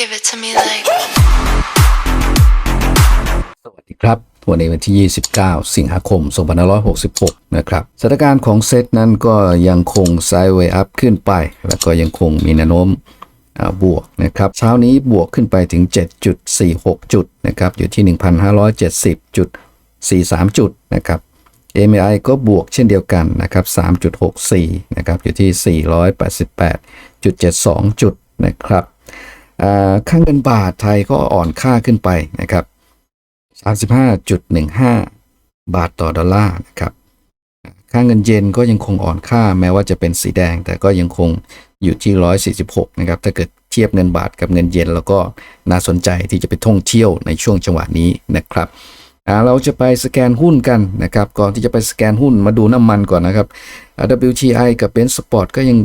Give it to me like. สวัสดีครับ วันนี้วันที่ 29 สิงหาคม 2566 นะครับ สถานการณ์ของเซตนั้นก็ยังคงไซด์เวย์อัพขึ้นไป แล้วก็ยังคงมีแนวโน้มบวกนะครับเช้านี้บวกขึ้นไปถึง 7.46 จุดนะครับอยู่ที่ 1,570.43 จุดนะครับ MAI ก็บวกเช่นเดียวกันนะครับ 3.64 นะครับอยู่ที่ 488.72 จุดนะครับ ค่างเงินบาทไทยก็อ่อนค่าขึ้นไปนะครับ 35.15 บาทต่อดอลลาร์นะครับค่างเงินเยนก็ยังคงอ่อนค่าแม้ว่าจะเป็นสีแดง แต่ก็ยังคงอยู่ที่ 146 นะครับ ถ้าเกิดเทียบเงินบาทกับเงินเยนแล้วก็น่าสนใจที่จะไปท่องเที่ยวในช่วงจังหวะนี้นะครับ เราจะไปสแกนหุ้นกันนะครับ ก่อนที่จะไปสแกนหุ้นมาดูน้ำมันก่อนนะครับ WTI กับ Brent Spot ก็ยัง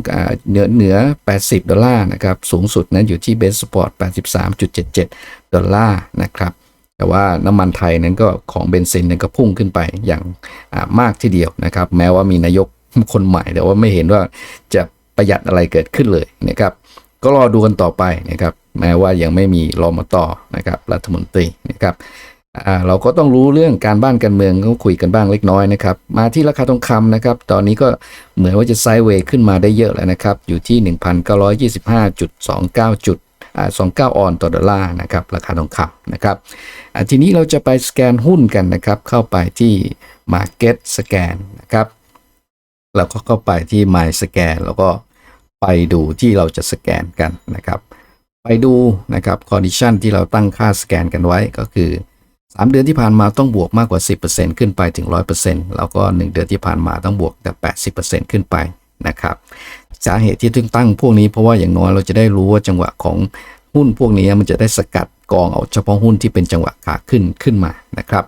เหนือเหนือ 80 ดอลลาร์นะครับ สูงสุดนั้นอยู่ที่ Brent Spot 83.77 ดอลลาร์นะครับ แต่ว่าน้ำมันไทยนั้นก็ของเบนซินนั้นก็พุ่งขึ้นไปอย่างมากทีเดียวนะครับ แม้ว่ามีนายกคนใหม่ แต่ว่าไม่เห็นว่าจะประหยัดอะไรเกิดขึ้นเลยนะครับ ก็รอดูกันต่อไปนะครับ แม้ว่ายังไม่มีรอมต่อนะครับรัฐมนตรีนะครับ เราก็ต้องรู้เรื่องการบ้านการเมืองก็คุยกันบ้างเล็กน้อยนะครับ มาที่ราคาทองคำนะครับ ตอนนี้ก็เหมือนว่าจะไซด์เวย์ขึ้นมาได้เยอะแล้วนะครับ อยู่ที่ 1,925.29 จุดอ่า29 ออนต่อดอลลาร์นะครับ ราคาทองคำนะครับทีนี้เราจะไปสแกนหุ้นกันนะครับ เข้าไปที่ Market Scan นะครับเราก็เข้าไปที่ My Scan แล้วก็ไปดูที่เราจะสแกนกันนะครับ ไปดูนะครับ condition ที่เราตั้งค่าสแกนกันไว้ก็คือ 3 เดือนที่ผ่านมาต้องบวกมากกว่า 10%ขึ้นไปถึง 100%แล้วก็ 1 เดือนที่ผ่านมาต้องบวกแต่ 80%ขึ้นไปนะครับสาเหตุที่ถึงตั้งพวกนี้เพราะว่าอย่างน้อยเราจะได้รู้ว่าจังหวะของหุ้นพวกนี้มันจะได้สกัดกองเอาเฉพาะหุ้นที่เป็นจังหวะขาขึ้นขึ้นมานะครับ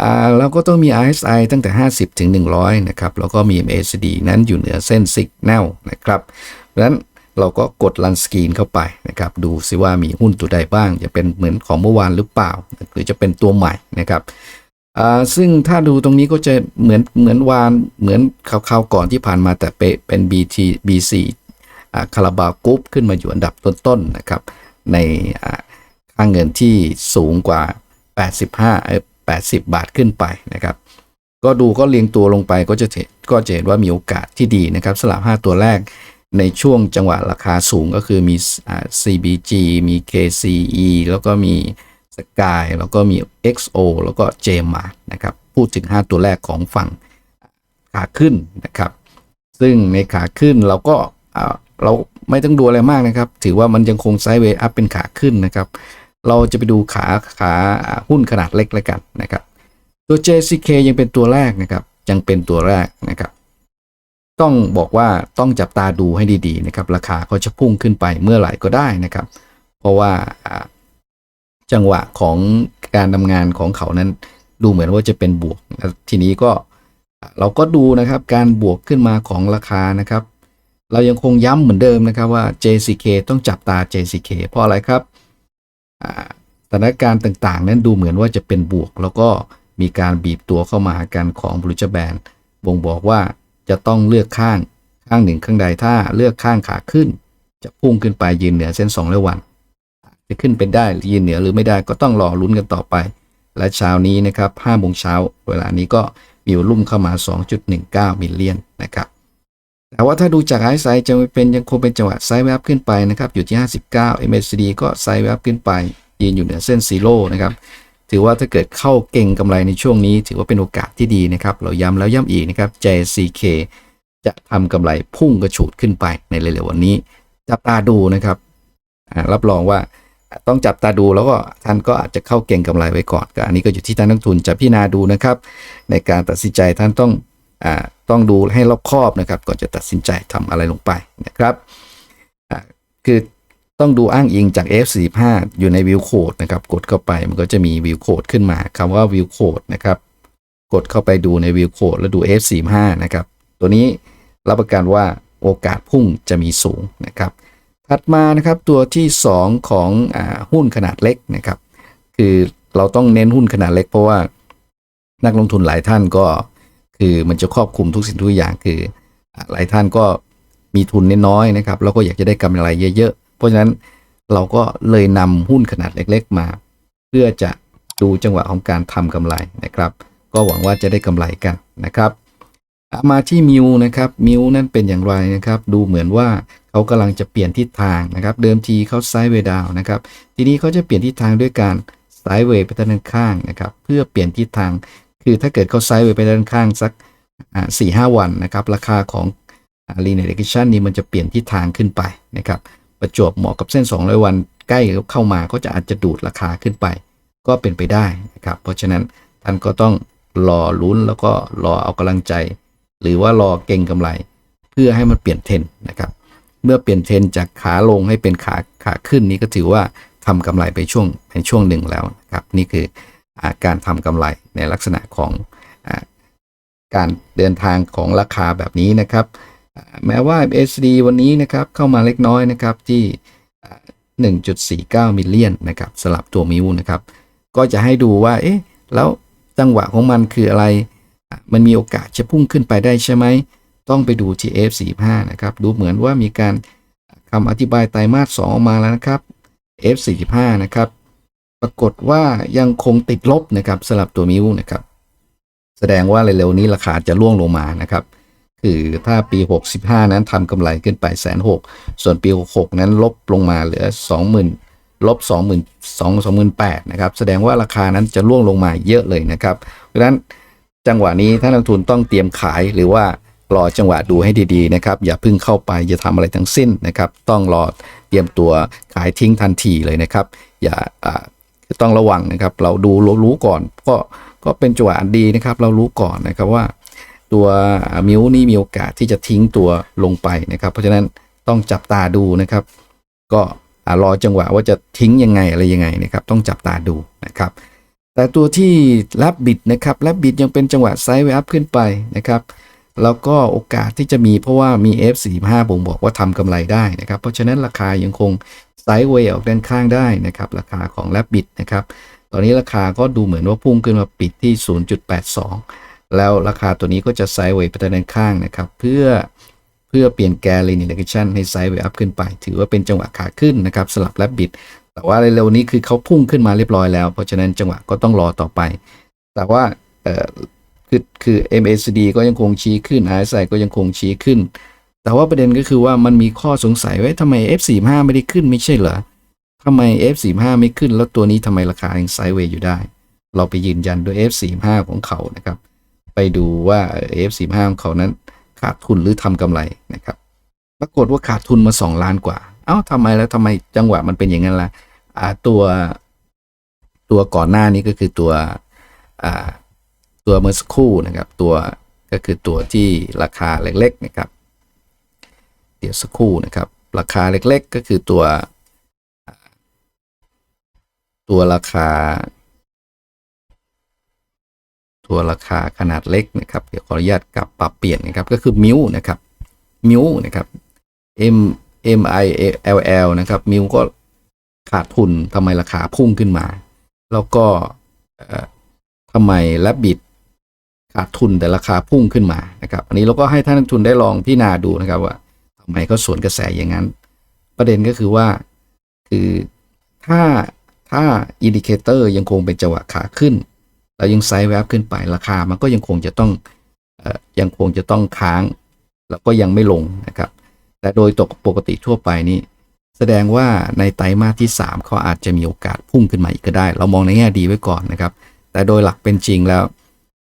อ่าเราก็ต้องมี RSI ตั้งแต่ 50 ถึง 100 นะครับ แล้วก็มี MACD นั้นอยู่เหนือเส้น Signal นะครับเพราะฉะนั้น เราก็กด Run Screen เข้าไปนะครับ ดูซิว่ามีหุ้นตัวใดบ้าง จะเป็นเหมือนของเมื่อวานหรือเปล่า หรือจะเป็นตัวใหม่นะครับซึ่งถ้าดูตรงนี้ก็จะเหมือนเหมือนวานเหมือนคราวๆก่อนที่ผ่านมาแต่เป็น BT BC อ่าคาราบาวกรุ๊ปขึ้นมาอยู่อันดับต้นๆนะครับ ในอ่าค่าเงินที่สูงกว่า 85เออ80 บาทขึ้นไปนะครับ ก็ดูก็เรียงตัวลงไปก็จะเห็นก็จะเห็นว่ามีโอกาสที่ดีนะครับสลับ 5 ตัวแรก ในช่วงจังหวะราคาสูงก็คือมีอ CBG มี KCE แล้วก็มีสกายแล้วก็มี XO แล้วก็ j m a r นะครับ พูดถึง 5 ตัวแรกของฝั่งขาขึ้นนะครับ ซึ่งในขาขึ้นเราก็เราไม่ต้องดูอะไรมากนะครับ ถือว่ามันยังคงไซด์เวย์อัพเป็นขาขึ้นนะครับ เราจะไปดูขาขาอ่าหุ้นขนาดเล็กแล้วกันนะครับ ตัว JCK ยังเป็นตัวแรกนะครับ ยังเป็นตัวแรกนะครับ ต้องบอกว่าต้องจับตาดูให้ดีๆนะครับ ราคาเขาจะพุ่งขึ้นไปเมื่อไหร่ก็ได้นะครับ เพราะว่าจังหวะของการทำงานของเขานั้นดูเหมือนว่าจะเป็นบวก ทีนี้ก็เราก็ดูนะครับการบวกขึ้นมาของราคานะครับ เรายังคงย้ำเหมือนเดิมนะครับว่า JCK ต้องจับตา JCK เพราะอะไรครับสถานการณ์ต่างๆ นั้นดูเหมือนว่าจะเป็นบวก แล้วก็มีการบีบตัวเข้ามาหากันของบรูจแบนบ่งบอกว่า จะต้องเลือกข้างข้างหนึ่งข้างใดถ้าเลือกข้างขาขึ้น จะพุ่งขึ้นไปยืนเหนือเส้น2ร้อยวันจะขึ้นเป็นได้ยืนเหนือหรือไม่ได้ก็ต้องรอลุ้นกันต่อไป และเช้านี้นะครับ5โมงเช้าเวลานี้ก็มีวอลุ่มเข้ามา 2.19 มิลเลียนนะครับแต่ว่าถ้าดูจากไอซ์ไซจะเป็นยังคงเป็นจังหวะไซด์แวบขึ้นไปนะครับอยู่ที่ 59 MACD ก็ไซด์แวบขึ้นไป ยืนอยู่เหนือเส้นซีโร่นะครับ ถือว่าถ้าเกิดเข้าเก่งกำไรในช่วงนี้ ถือว่าเป็นโอกาสที่ดีนะครับ เราย้ำแล้วย้ำอีกนะครับ JCK จะทำกำไรพุ่งกระฉูดขึ้นไปในเร็วๆวันนี้ จับตาดูนะครับ รับรองว่าต้องจับตาดูแล้วก็ท่านก็อาจจะเข้าเก่งกำไรไว้ก่อนก็อันนี้ก็อยู่ที่ท่านนักทุนจะพิจารณาดูนะครับ ในการตัดสินใจท่านต้องอต้องดูให้รอบคอบนะครับ ก่อนจะตัดสินใจทำอะไรลงไปนะครับคือ ต้องดูอ้างอิงจาก F45 อยู่ในวิวโคดนะครับ กดเข้าไปมันก็จะมีวิวโคดขึ้นมาคำว่าวิวโคดนะครับ กดเข้าไปดูในวิวโคดแล้วดู F45 นะครับ ตัวนี้รับประกันว่าโอกาสพุ่งจะมีสูงนะครับ ถัดมานะครับตัวที่ 2 ของอหุ้นขนาดเล็กนะครับ คือเราต้องเน้นหุ้นขนาดเล็กเพราะว่านักลงทุนหลายท่านก็คือมันจะครอบคลุมทุกสิ่งทุกอย่างคือ หลายท่านก็มีทุนน้อยๆนะครับแล้วก็อยากจะได้กำไรเยอะๆ เพราะฉะนั้นเราก็เลยนำหุ้นขนาดเล็กๆมา เพื่อจะดูจังหวะของการทำกำไรนะครับ ก็หวังว่าจะได้กำไรกันนะครับอะมาที่มิวนะครับมิวนั่นเป็นอย่างไรนะครับ ดูเหมือนว่าเขากำลังจะเปลี่ยนทิศทางนะครับ เดิมทีเขาไซด์เวย์ดาวนะครับ ทีนี้เขาจะเปลี่ยนทิศทางด้วยการไซด์เวย์ไปด้านข้างนะครับ เพื่อเปลี่ยนทิศทาง คือถ้าเกิดเขาไซด์เวย์ไปด้านข้างสักสี่ห้าวันนะครับ ราคาของ linear regression นี่มันจะเปลี่ยนทิศทางขึ้นไปนะครับ ประจวบเหมาะกับเส้น 200 วันใกล้เข้ามาก็จะอาจจะดูดราคาขึ้นไป ก็เป็นไปได้นะครับ เพราะฉะนั้นท่านก็ต้องรอลุ้นแล้วก็รอเอากำลังใจ หรือว่ารอเก่งกำไร เพื่อให้มันเปลี่ยนเทรนนะครับเมื่อเปลี่ยนเทรนจากขาลงให้เป็นขาขาขึ้นนี้ก็ถือว่าทำกำไรไปช่วงในช่วงหนึ่งแล้วนะครับนี่คืออาการทำกำไรในลักษณะของอการเดินทางของราคาแบบนี้นะครับ แม้ว่า SD วันนี้นะครับเข้ามาเล็กน้อยนะครับที่ 1.49 มิลเลียนนะครับสลับตัวมิวนะครับ ก็จะให้ดูว่าเอ๊ะแล้วจังหวะของมันคืออะไร มันมีโอกาสจะพุ่งขึ้นไปได้ใช่ไหม ต้องไปดูที่ F45 นะครับ ดูเหมือนว่ามีการคำอธิบายไตรมาส2ออกมาแล้วนะครับ F45 นะครับ ปรากฏว่ายังคงติดลบนะครับสลับตัวมิวนะครับ แสดงว่าเร็วๆนี้ราคาจะร่วงลงมานะครับ คือถ้าปี 65 นั้นทำกำไรขึ้นไปแสนหกส่วนปี 66 นั้นลบลงมาเหลือ 20,000ลบ20,000 28,000นะครับ แสดงว่าราคานั้นจะร่วงลงมาเยอะเลยนะครับ เพราะฉะนั้นจังหวะนี้ท่านนักลงทุนต้องเตรียมขายหรือว่ารอจังหวะดูให้ดีๆนะครับ อย่าพิ่งเข้าไปอย่าทำอะไรทั้งสิ้นนะครับ ต้องรอเตรียมตัวขายทิ้งทันทีเลยนะครับ อย่าอ่าต้องระวังนะครับ เราดูเรารู้ก่อนก็ก็เป็นจังหวะดีนะครับ เรารู้ก่อนนะครับว่า ตัวมิวนี่มีโอกาสที่จะทิ้งตัวลงไปนะครับ เพราะฉะนั้นต้องจับตาดูนะครับ ก็รอจังหวะว่าจะทิ้งยังไงอะไรยังไงนะครับ ต้องจับตาดูนะครับ แต่ตัวที่รับบิดนะครับรับบิดยังเป็นจังหวะไซด์เวอัพขึ้นไปนะครับแล้วก็โอกาสที่จะมีเพราะว่ามี F45 บ่งบอกว่าทำกำไรได้นะครับ เพราะฉะนั้นราคายังคงไซด์เวย์ออกด้านข้างได้นะครับ ราคาของแลบบิดนะครับ ตอนนี้ราคาก็ดูเหมือนว่าพุ่งขึ้นมาปิดที่ 0.82 แล้วราคาตัวนี้ก็จะไซด์เวย์ไปด้านข้างนะครับ เพื่อเพื่อเปลี่ยนแกน linear regression ให้ไซด์เวย์อัพขึ้นไป ถือว่าเป็นจังหวะขาขึ้นนะครับสลับแลบบิด แต่ว่าเร็วๆนี้คือเขาพุ่งขึ้นมาเรียบร้อยแล้ว เพราะฉะนั้นจังหวะก็ต้องรอต่อไป แต่ว่าเอ่อคือคือ MACD ก็ยังคงชี้ขึ้น RSI ก็ยังคงชี้ขึ้น แต่ว่าประเด็นก็คือว่ามันมีข้อสงสัยว่าทำไม F45 ไม่ได้ขึ้นไม่ใช่เหรอทำไม F45 ไม่ขึ้นแล้วตัวนี้ทำไมราคายังไซด์เวย์อยู่ได้ เราไปยืนยันด้วย F45 ของเขานะครับ ไปดูว่า F45 ของเขานั้นขาดทุนหรือทำกำไรนะครับ ปรากฏว่าขาดทุนมา 2 ล้านกว่า เอ้าทำไมแล้วทำไมจังหวะมันเป็นอย่างนั้นล่ะอ่าตัวตัวก่อนหน้านี้ก็คือตัวตัวเมื่อสักครู่นะครับ ตัวก็คือตัวที่ราคาเล็กๆนะครับ เดี๋ยวสักครู่นะครับ ราคาเล็กๆก็คือตัว ตัวราคา ตัวราคาขนาดเล็กนะครับเดี๋ยวขออนุญาตกลับปรับเปลี่ยนนะครับก็คือมิวนะครับมิวนะครับ M M I L L นะครับมิวก็ขาดทุนทำไมราคาพุ่งขึ้นมา แล้วก็ทำไมแลบบิดขาดทุนแต่ราคาพุ่งขึ้นมานะครับ อันนี้เราก็ให้ท่านนักทุนได้ลองพิจารณาดูนะครับว่าทำไมเขาสวนกระแสอย่างนั้น ประเด็นก็คือว่าคือถ้าถ้าอินดิเคเตอร์ยังคงเป็นจังหวะขาขึ้น แล้วยังไซด์แวบขึ้นไปราคามันก็ยังคงจะต้องอยังคงจะต้องค้าง แล้วก็ยังไม่ลงนะครับ แต่โดยตกปกติทั่วไปนี่แสดงว่าในไตรมาสที่ 3 เขาอาจจะมีโอกาสพุ่งขึ้นมาอีกก็ได้ เรามองในแง่ดีไว้ก่อนนะครับ แต่โดยหลักเป็นจริงแล้ว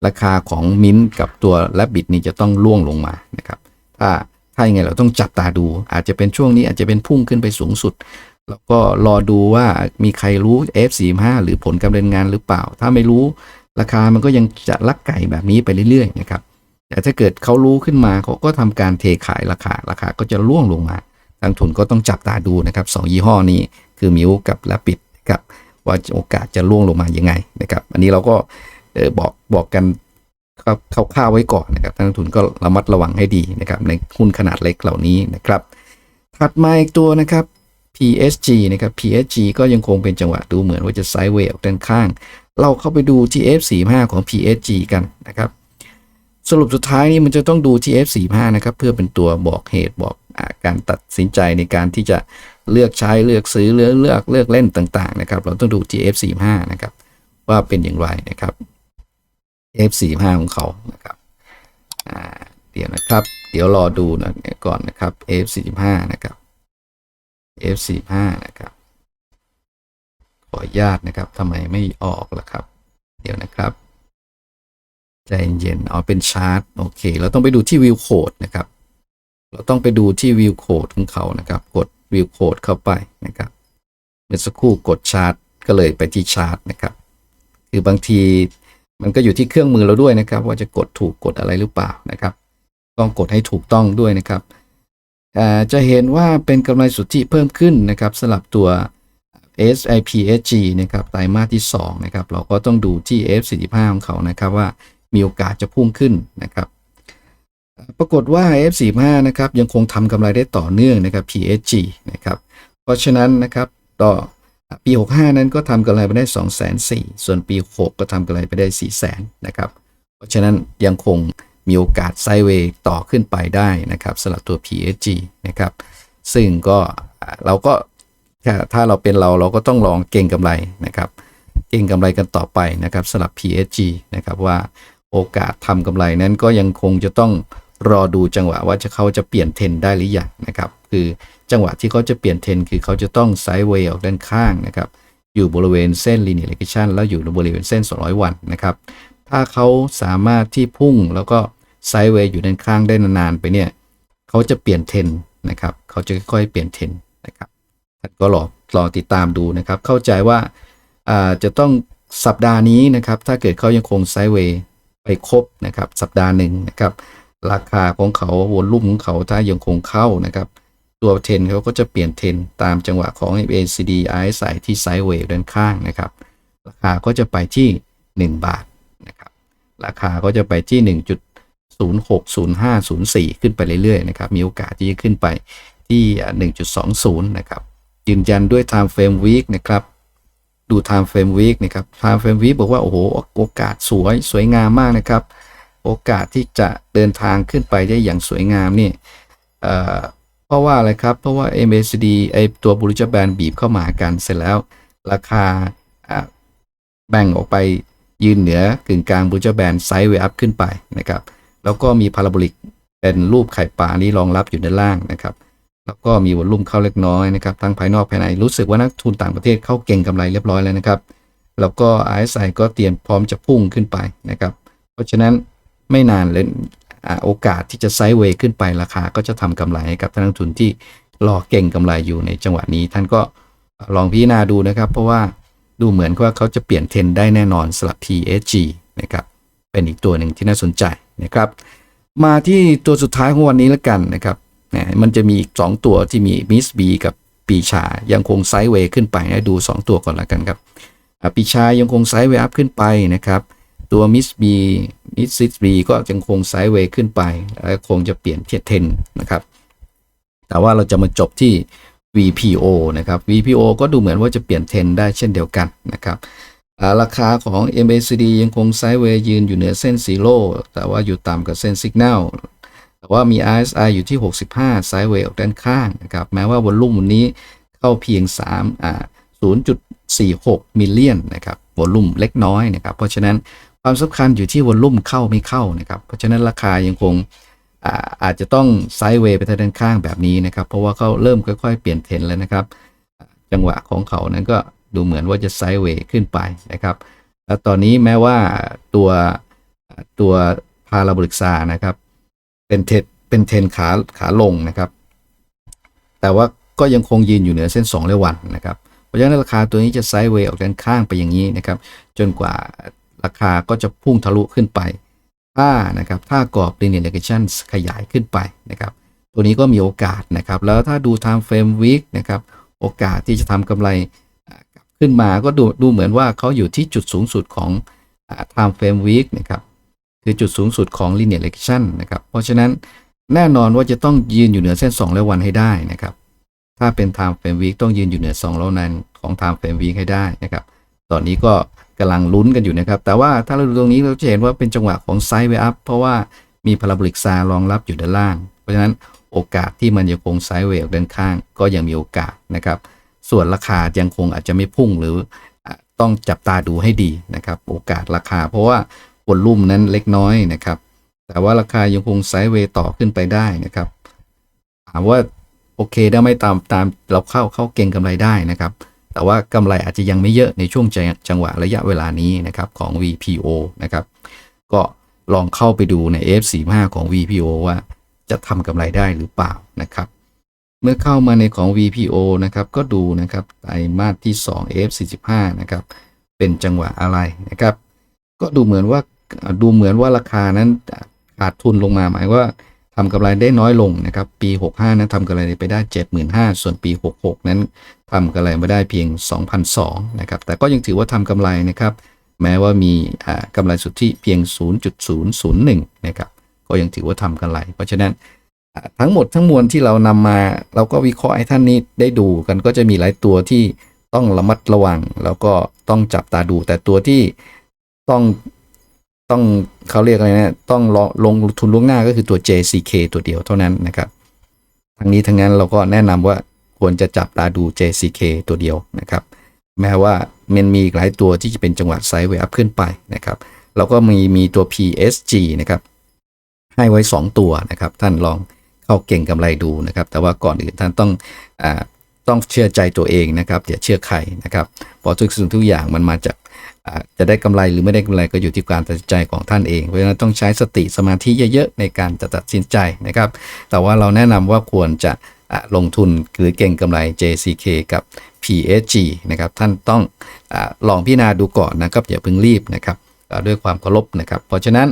ราคาของมิ้นกับตัวแลบบิดนี่จะต้องล่วงลงมานะครับ ถ้าถ้ายังไงเราต้องจับตาดู อาจจะเป็นช่วงนี้อาจจะเป็นพุ่งขึ้นไปสูงสุด แล้วก็รอดูว่ามีใครรู้ F45 หรือผลการดำเนินงานหรือเปล่า ถ้าไม่รู้ ราคามันก็ยังจะลักไก่แบบนี้ไปเรื่อยๆนะครับแต่ถ้าเกิดเขารู้ขึ้นมาเขาก็ทำการเทขายราคาราคาก็จะร่วงลงมาทางทุนก็ต้องจับตาดูนะครับสองยี่ห้อนี้คือมิวกับแลปิดนะครับว่าโอกาสจะร่วงลงมายังไงนะครับ อันนี้เราก็บอกบอกกันคร่าวๆไว้ก่อนนะครับทางทุนก็ระมัดระวังให้ดีนะครับในหุ้นขนาดเล็กเหล่านี้นะครับ ถัดมาอีกตัวนะครับ PSG นะครับ PSG ก็ยังคงเป็นจังหวะดูเหมือนว่าจะไซด์เวย์ออกด้านข้าง เราเข้าไปดูที่ F45 ของ PSG กันนะครับ สรุปสุดท้ายนี่มันจะต้องดูที่ F45 นะครับ เพื่อเป็นตัวบอกเหตุบอกอการตัดสินใจในการที่จะเลือกใช้เลือกซื้อเลือกเลือกเลือกเล่นต่าง ๆ นะครับ เราต้องดูที่ F45 นะครับ ว่าเป็นอย่างไรนะครับ F45 ของเขานะครับเดี๋ยวนะครับ เดี๋ยวรอดูนะก่อนนะครับ F45 นะครับ F45 นะครับ ขออนุญาตนะครับทำไมไม่ออกล่ะครับ เดี๋ยวนะครับ ใจเย็นๆเอาเป็นชาร์ตโอเค เราต้องไปดูที่วิวโคดนะครับ เราต้องไปดูที่วิวโคดของเขานะครับ กดวิวโคดเข้าไปนะครับเมื่อสักครู่กดชาร์ตก็เลยไปที่ชาร์ตนะครับ คือบางทีมันก็อยู่ที่เครื่องมือเราด้วยนะครับ ว่าจะกดถูกกดอะไรหรือเปล่านะครับ ต้องกดให้ถูกต้องด้วยนะครับจะเห็นว่าเป็นกำไรสุทธิเพิ่มขึ้นนะครับสำหรับตัว SIPSG นะครับไตรมาสที่2นะครับเราก็ต้องดูที่ F45 ของเขานะครับว่ามีโอกาสจะพุ่งขึ้นนะครับปรากฏว่า F45 นะครับยังคงทำกำไรได้ต่อเนื่องนะครับ PSG นะครับเพราะฉะนั้นนะครับต่อปี 65 นั้นก็ทำกำไรไปได้ 2 4 0 0 0ส่วนปี 6 ก็ทำกำไรไปได้ 4 0 0 0 0นะครับเพราะฉะนั้นยังคงมีโอกาสไซเวย์ต่อขึ้นไปได้นะครับสำหรับตัว PSG นะครับซึ่งก็เราก็ ถ้าเราเป็นเราเราก็ต้องลองเก่งกำไรนะครับ เก่งกำไรกันต่อไปนะครับสำหรับ PSG นะครับว่าโอกาสทำกำไรนั้นก็ยังคงจะต้องรอดูจังหวะว่าจะเขาจะเปลี่ยนเทนได้หรือยังนะครับ คือจังหวะที่เขาจะเปลี่ยนเทนคือเขาจะต้องไซด์เวย์ออกด้านข้างนะครับอยู่บริเวณเส้น linear regression แล้วอยู่บริเวณเส้น 200 วันนะครับ ถ้าเขาสามารถที่พุ่งแล้วก็ไซด์เวย์อยู่ด้านข้างได้นานๆไปเนี่ยเขาจะเปลี่ยนเทนนะครับเขาจะค่อยๆเปลี่ยนเทนนะครับ ก็รอรอติดตามดูนะครับ เข้าใจว่าอาจะต้องสัปดาห์นี้นะครับ ถ้าเกิดเขายังคงไซด์เวย์ไปครบนะครับ สัปดาห์หนึ่งนะครับ ราคาของเขาวนลุ่มของเขาถ้ายังคงเข้านะครับตัวเทนเขาก็จะเปลี่ยนเทนตามจังหวะของ MACD RSI ที่ไซด์เวย์ด้านข้างนะครับ ราคาก็จะไปที่ 1 บาทนะครับ ราคาก็จะไปที่ 1.060504 ขึ้นไปเรื่อยๆนะครับ มีโอกาสที่จะขึ้นไปที่ 1.20 นะครับ ยืนยันด้วย Time Frame Week นะครับ ดู Time Frame Week นะครับ Time Frame Week บอกว่า โอ้โห โอกาสสวยสวยงามมากนะครับ โอกาสที่จะเดินทางขึ้นไปได้อย่างสวยงามนี่เเพราะว่าอะไรครับ เพราะว่า MACD ไอตัวบริจาแบนบีบเข้ามากันเสร็จแล้ว ราคาแบ่งออกไปยืนเหนือกึ่งกลางบริจาแบนไซด์เวอัพขึ้นไปนะครับ แล้วก็มีพาราโบลิกเป็นรูปไข่ปลานี้รองรับอยู่ด้านล่างนะครับ แล้วก็มีวอลลุ่มเข้าเล็กน้อยนะครับทั้งภายนอกภายในรู้สึกว่านักทุนต่างประเทศเข้าเก่งกำไรเรียบร้อยแล้วนะครับ แล้วก็ RSI ก็เตรียมพร้อมจะพุ่งขึ้นไปนะครับ เพราะฉะนั้นไม่นานเลยโอกาสที่จะไซด์เวย์ขึ้นไปราคาก็จะทำกำไรให้กับท่านนักทุนที่รอเก่งกำไรอยู่ในจังหวะนี้ ท่านก็ลองพิจารณาดูนะครับ เพราะว่าดูเหมือนว่าเขาจะเปลี่ยนเทรนได้แน่นอนสำหรับ PSG นะครับเป็นอีกตัวหนึ่งที่น่าสนใจนะครับ มาที่ตัวสุดท้ายของวันนี้แล้วกันนะครับ นะมันจะมีอีก 2 ตัวที่มีมิสบีกับปีชายังคงไซด์เวย์ขึ้นไปให้ดู 2 ตัวก่อนล้วกันครับปีชายังคงไซด์เวย์อัพขึ้นไปนะครับ ตัวมิสบีมิสซิสบีก็ยังคงไซด์เวย์ขึ้นไปแล้วคงจะเปลี่ยนเทียเทนนะครับ แต่ว่าเราจะมาจบที่ VPO นะครับ VPO ก็ดูเหมือนว่าจะเปลี่ยนเทนได้เช่นเดียวกันนะครับราคาของ MACD ยังคงไซด์เวย์ยืนอยู่เหนือเส้นซีโร่แต่ว่าอยู่ต่ำกับเส้นสัญญาณ แต่ว่ามี RSI อยู่ที่ 65 ไซด์เวย์ออกด้านข้างนะครับ แม้ว่าวอลลุ่มวันนี้เข้าเพียง3อ่า0.46 มิลเลียนนะครับวอลลุ่มเล็กน้อยนะครับ เพราะฉะนั้นความสำคัญอยู่ที่วอลลุ่มเข้าไม่เข้านะครับ เพราะฉะนั้นราคายังคงอาอาจจะต้องไซด์เวย์ไปทางด้านข้างแบบนี้นะครับ เพราะว่าเขาเริ่มค่อยๆ เปลี่ยนเทรนแล้วนะครับ จังหวะของเขานั้นก็ดูเหมือนว่าจะไซด์เวย์ขึ้นไปนะครับ แล้วตอนนี้แม้ว่าตัวตัวพาราบริกซานะครับ เป็นเทเป็นเทนขาขาลงนะครับ แต่ว่าก็ยังคงยืนอยู่เหนือเส้น2แลวันนะครับเพราะฉะนั้นราคาตัวนี้จะไซด์เวย์ออกด้านข้างไปอย่างนี้นะครับ จนกว่าราคาก็จะพุ่งทะลุขึ้นไป ถ้านะครับถ้ากรอบ linear regression ขยายขึ้นไปนะครับ ตัวนี้ก็มีโอกาสนะครับ แล้วถ้าดู time frame week นะครับ โอกาสที่จะทำกำไรขึ้นมาก็ดูดูเหมือนว่าเขาอยู่ที่จุดสูงสุดของ time frame week นะครับ คือจุดสูงสุดของ linear regression นะครับ เพราะฉะนั้นแน่นอนว่าจะต้องยืนอยู่เหนือเส้น 2 และวันให้ได้นะครับ ถ้าเป็น time frame week ต้องยืนอยู่เหนือ 2 แล้วนั้นของ time frame week ให้ได้นะครับ ตอนนี้ก็กำลังลุ้นกันอยู่นะครับ แต่ว่าถ้าเราดูตรงนี้เราจะเห็นว่าเป็นจังหวะของไซด์เวอัพเพราะว่ามีพาราโบลิกซารองรับอยู่ด้านล่าง เพราะฉะนั้นโอกาสที่มันยังคงไซด์เวย์เดินข้างก็ยังมีโอกาสนะครับ ส่วนราคายังคงอาจจะไม่พุ่งหรือต้องจับตาดูให้ดีนะครับ โอกาสราคา เพราะว่า วอลลุ่มนั้นเล็กน้อยนะครับ แต่ว่าราคายังคงไซด์เวย์ต่อขึ้นไปได้นะครับ ถามว่าโอเคได้ไหม่ตามตามเราเข้าเข้าเก่งกำไรได้นะครับ แต่ว่ากำไรอาจจะยังไม่เยอะในช่วงจังจังหวะระยะเวลานี้นะครับของ VPO นะครับ ก็ลองเข้าไปดูใน F45 ของ VPO ว่าจะทำกำไรได้หรือเปล่านะครับ เมื่อเข้ามาในของ VPO นะครับก็ดูนะครับไตรมาสที่ 2 F45 นะครับเป็นจังหวะอะไรนะครับ ก็ดูเหมือนว่า ดูเหมือนว่าราคานั้นขาดทุนลงมาหมายว่าทำกำไรได้น้อยลงนะครับ ปี 65 นั้นทำกำไรไปได้ 75,000 ส่วนปี 66 นั้นทำกำไรมาได้เพียง 2,200นะครับ แต่ก็ยังถือว่าทำกำไรนะครับ แม้ว่ามีอ่ากำไรสุทธิเพียง 0.001 นะครับ ก็ยังถือว่าทำกำไร เพราะฉะนั้นทั้งหมดทั้งมวลที่เรานำมา เราก็วิเคราะห์ให้ท่านนี้ได้ดูกันก็จะมีหลายตัวที่ต้องระมัดระวัง แล้วก็ต้องจับตาดู แต่ตัวที่ต้อง ต้องเขาเรียกอะไรนะต้องลงลงทุนล่วงหน้าก็คือตัว JCK ตัวเดียวเท่านั้นนะครับทั้งนี้ทั้งนั้นเราก็แนะนำว่าควรจะจับตาดู JCK ตัวเดียวนะครับ แม้ว่ามันมีหลายตัวที่จะเป็นจังหวะไซด์เวย์อัพขึ้นไปนะครับแล้วก็มีมีตัว PSG นะครับ ให้ไว้ 2 ตัวนะครับ ท่านลองเข้าเก่งกำไรดูนะครับ แต่ว่าก่อนอื่นท่านต้องอา ต้องเชื่อใจตัวเองนะครับอย่าเชื่อใครนะครับเพราะทุกสิ่งทุกอย่างมันมาจากจะได้กำไรหรือไม่ได้กำไรก็อยู่ที่การตัดสินใจของท่านเอง เพราะฉะนั้นต้องใช้สติสมาธิเยอะๆในการจะตัดสินใจนะครับ แต่ว่าเราแนะนำว่าควรจะลงทุนหรือเก่งกำไร JCK กับ PSG นะครับท่านต้องอลองพิจารณาดูก่อนนะครับอย่าเพิ่งรีบนะครับด้วยความเคารพนะครับ เพราะฉะนั้น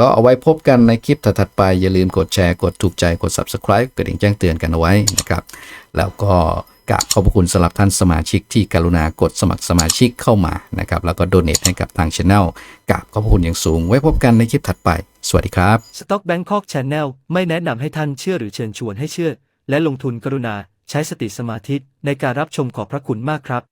ก็เอาไว้พบกันในคลิปถัดไป อย่าลืมกดแชร์ กดถูกใจ กด Subscribe กระดิ่งแจ้งเตือนกันเอาไว้นะครับ แล้วก็ กราบขอบพระคุณสำหรับท่านสมาชิกที่กรุณากดสมัครสมาชิกเข้ามานะครับแล้วก็โดเนทให้กับทางช anel กราบขอบพระคุณอย่างสูง ไว้พบกันในคลิปถัดไป สวัสดีครับ Stock Bangkok Channel ไม่แนะนำให้ท่านเชื่อหรือเชิญชวนให้เชื่อ และลงทุนกรุณาใช้สติสมาธิในการรับชมขอบพระคุณมากครับ